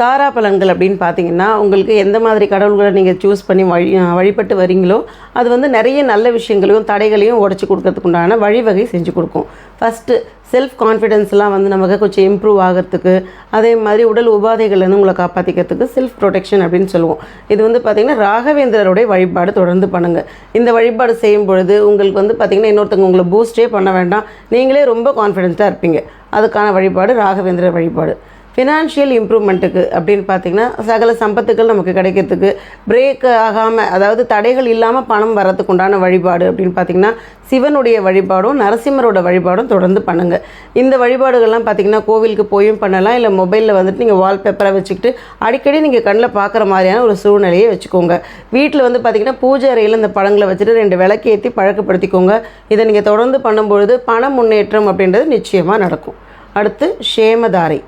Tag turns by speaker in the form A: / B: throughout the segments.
A: தாரா பலன்கள் அப்படின்னு பார்த்தீங்கன்னா உங்களுக்கு எந்த மாதிரி கடவுள்களை நீங்கள் சூஸ் பண்ணி வழி வழிபட்டு வரீங்களோ அது வந்து நிறைய நல்ல விஷயங்களையும் தடைகளையும் உடச்சி கொடுக்கறதுக்குண்டான வழிவகை செஞ்சு கொடுக்கும். ஃபஸ்ட்டு செல்ஃப் கான்ஃபிடென்ஸ்லாம் வந்து நமக்கு கொஞ்சம் இம்ப்ரூவ் ஆகிறதுக்கு அதே மாதிரி உடல் உபாதைகள்லேருந்து உங்களை காப்பாற்றிக்கிறதுக்கு செல்ஃப் ப்ரொடெக்ஷன் அப்படின்னு சொல்லுவோம். இது வந்து பார்த்திங்கன்னா ராகவேந்திரருடைய வழிபாடு தொடர்ந்து பண்ணுங்கள் இந்த வழிபாடு செய்யும் பொழுது உங்களுக்கு வந்து பார்த்திங்கன்னா இன்னொருத்தவங்க உங்களை பூஸ்டே பண்ண வேண்டாம். நீங்களே ரொம்ப கான்ஃபிடென்ட்டாக இருப்பீங்க. அதுக்கான வழிபாடு ராகவேந்திர வழிபாடு. ஃபினான்ஷியல் இம்ப்ரூவ்மெண்ட்டுக்கு அப்படின்னு பார்த்தீங்கன்னா சகல சம்பத்துக்கள் நமக்கு கிடைக்கிறதுக்கு பிரேக் ஆகாமல் அதாவது தடைகள் இல்லாமல் பணம் வரதுக்கு உண்டான வழிபாடு அப்படின்னு பார்த்தீங்கன்னா சிவனுடைய வழிபாடும் நரசிம்மரோட வழிபாடும் தொடர்ந்து பண்ணுங்கள் இந்த வழிபாடுகள்லாம் பார்த்தீங்கன்னா கோவிலுக்கு போயும் பண்ணலாம். இல்லை மொபைலில் வந்துட்டு நீங்கள் வால்பேப்பரை வச்சுக்கிட்டு அடிக்கடி நீங்கள் கண்ணில் பார்க்குற மாதிரியான ஒரு சூழ்நிலையை வச்சுக்கோங்க. வீட்டில் வந்து பார்த்தீங்கன்னா பூஜை அறையில் இந்த பழங்களை வச்சுட்டு ரெண்டு விளக்கேற்றி பழக்கப்படுத்திக்கோங்க. இதை நீங்கள் தொடர்ந்து பண்ணும்பொழுது பண முன்னேற்றம் அப்படின்றது நிச்சயமாக நடக்கும். அடுத்து ஷேமதாரி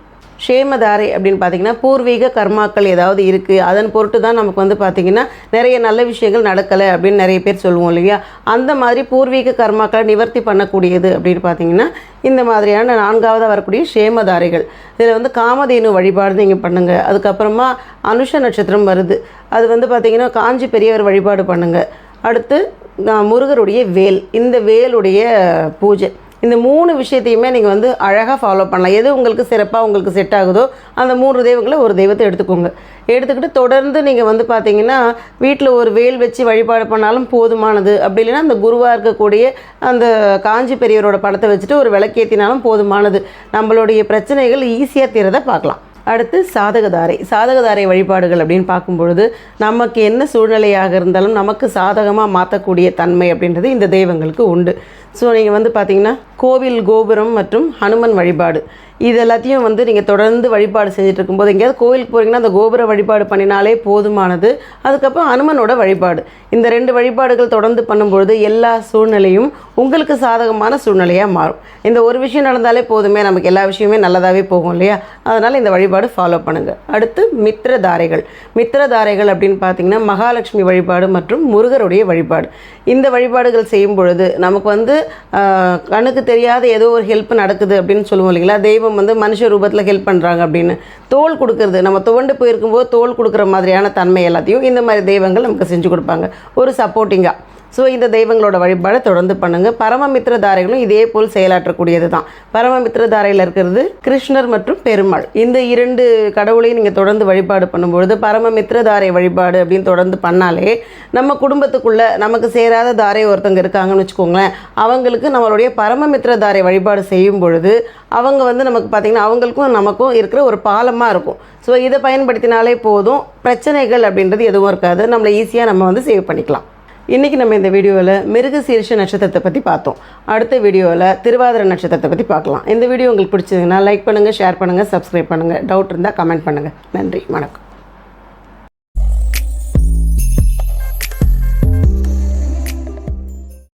A: ஷேமதாரை அப்படின்னு பார்த்தீங்கன்னா பூர்வீக கர்மாக்கள் ஏதாவது இருக்குது அதன் பொருட்டு தான் நமக்கு வந்து பார்த்திங்கன்னா நிறைய நல்ல விஷயங்கள் நடக்கலை அப்படின்னு நிறைய பேர் சொல்லுவோம் இல்லையா? அந்த மாதிரி பூர்வீக கர்மாக்களை நிவர்த்தி பண்ணக்கூடியது அப்படின்னு பார்த்தீங்கன்னா இந்த மாதிரியான நான்காவதாக வரக்கூடிய ஷேமதாரைகள் இதில் வந்து காமதேனு வழிபாடு நீங்கள் பண்ணுங்கள் அதுக்கப்புறமா அனுஷ நட்சத்திரம் வருது. அது வந்து பார்த்திங்கன்னா காஞ்சி பெரியவர் வழிபாடு பண்ணுங்கள் அடுத்து நான் முருகருடைய வேல். இந்த வேலுடைய பூஜை. இந்த மூணு விஷயத்தையுமே நீங்கள் வந்து அழகாக ஃபாலோ பண்ணலாம். எது உங்களுக்கு சிறப்பாக உங்களுக்கு செட் ஆகுதோ அந்த மூன்று தெய்வங்களை ஒரு தெய்வத்தை எடுத்துக்கோங்க. எடுத்துக்கிட்டு தொடர்ந்து நீங்கள் வந்து பார்த்தீங்கன்னா வீட்டில் ஒரு வேல் வச்சு வழிபாடு பண்ணாலும் போதுமானது. அப்படி இல்லைன்னா அந்த குருவாக இருக்கக்கூடிய அந்த காஞ்சி பெரியவரோட படத்தை வச்சுட்டு ஒரு விளக்கேற்றினாலும் போதுமானது. நம்மளுடைய பிரச்சனைகள் ஈஸியாக தீரதை பார்க்கலாம். அடுத்து சாதகதாரை. சாதகதாரை வழிபாடுகள் அப்படின்னு பார்க்கும்பொழுது நமக்கு என்ன சூழ்நிலையாக இருந்தாலும் நமக்கு சாதகமாக மாற்றக்கூடிய தன்மை அப்படின்றது இந்த தெய்வங்களுக்கு உண்டு. ஸோ நீங்கள் வந்து பார்த்தீங்கன்னா கோவில் கோபுரம் மற்றும் ஹனுமன் வழிபாடு. இது எல்லாத்தையும் வந்து நீங்கள் தொடர்ந்து வழிபாடு செஞ்சுட்டு இருக்கும்போது எங்கேயாவது கோவிலுக்கு போகிறீங்கன்னா அந்த கோபுர வழிபாடு பண்ணினாலே போதுமானது. அதுக்கப்புறம் ஹனுமனோட வழிபாடு. இந்த ரெண்டு வழிபாடுகள் தொடர்ந்து பண்ணும்பொழுது எல்லா சூழ்நிலையும் உங்களுக்கு சாதகமான சூழ்நிலையாக மாறும். இந்த ஒரு விஷயம் நடந்தாலே போதுமே நமக்கு எல்லா விஷயமே நல்லதாகவே போகும் இல்லையா? அதனால் இந்த வழிபாடு ஃபாலோ பண்ணுங்கள் அடுத்து மித்திரதாரைகள் மித்திரதாரைகள் அப்படின்னு பார்த்தீங்கன்னா மகாலட்சுமி வழிபாடு மற்றும் முருகருடைய வழிபாடு. இந்த வழிபாடுகள் செய்யும் பொழுது நமக்கு வந்து கண்ணுக்கு தெரியாத ஏதோ ஒரு ஹெல்ப் நடக்குது அப்படின்னு சொல்லுவோம் இல்லைங்களா? தெய்வம் வந்து மனுஷ ரூபத்தில் ஹெல்ப் பண்ணுறாங்க அப்படின்னு. தோல் கொடுக்கறது நம்ம துவண்டு போயிருக்கும்போது தோல் கொடுக்குற மாதிரியான தன்மை எல்லாத்தையும் இந்த மாதிரி தெய்வங்கள் நமக்கு செஞ்சு கொடுப்பாங்க. ஒரு சப்போர்ட்டிங்காக ஸோ இந்த தெய்வங்களோட வழிபாடை தொடர்ந்து பண்ணுங்கள் பரமமித்திர தாரைகளும் இதே போல் செயலாற்றக்கூடியது தான் பரமமித்திர தாரையில் இருக்கிறது கிருஷ்ணர் மற்றும் பெருமாள். இந்த இரண்டு கடவுளையும் நீங்கள் தொடர்ந்து வழிபாடு பண்ணும்பொழுது பரமமித்திர தாரை வழிபாடு அப்படின்னு தொடர்ந்து பண்ணாலே நம்ம குடும்பத்துக்குள்ளே நமக்கு சேராத தாரை ஒருத்தங்க இருக்காங்கன்னு வச்சுக்கோங்களேன் அவங்களுக்கு நம்மளுடைய பரமமித்திர தாரை வழிபாடு செய்யும் பொழுது அவங்க வந்து நமக்கு பார்த்திங்கன்னா அவங்களுக்கும் நமக்கும் இருக்கிற ஒரு பாலமாக இருக்கும். ஸோ இதை பயன்படுத்தினாலே போதும் பிரச்சனைகள் அப்படின்றது எதுவும் இருக்காது. நம்மளை ஈஸியாக நம்ம வந்து சேவ் பண்ணிக்கலாம். இன்றைக்கி நம்ம இந்த வீடியோவில் மிருக சீர்ஷ நட்சத்திரத்தை பற்றி பார்த்தோம். அடுத்த வீடியோவில் திருவாதிரை நட்சத்திரத்தை பற்றி பார்க்கலாம். இந்த வீடியோ உங்களுக்கு பிடிச்சதுன்னா லைக் பண்ணுங்கள் ஷேர் பண்ணுங்கள் சப்ஸ்கிரைப் பண்ணுங்கள் டவுட் இருந்தால் கமெண்ட் பண்ணுங்கள் நன்றி வணக்கம்.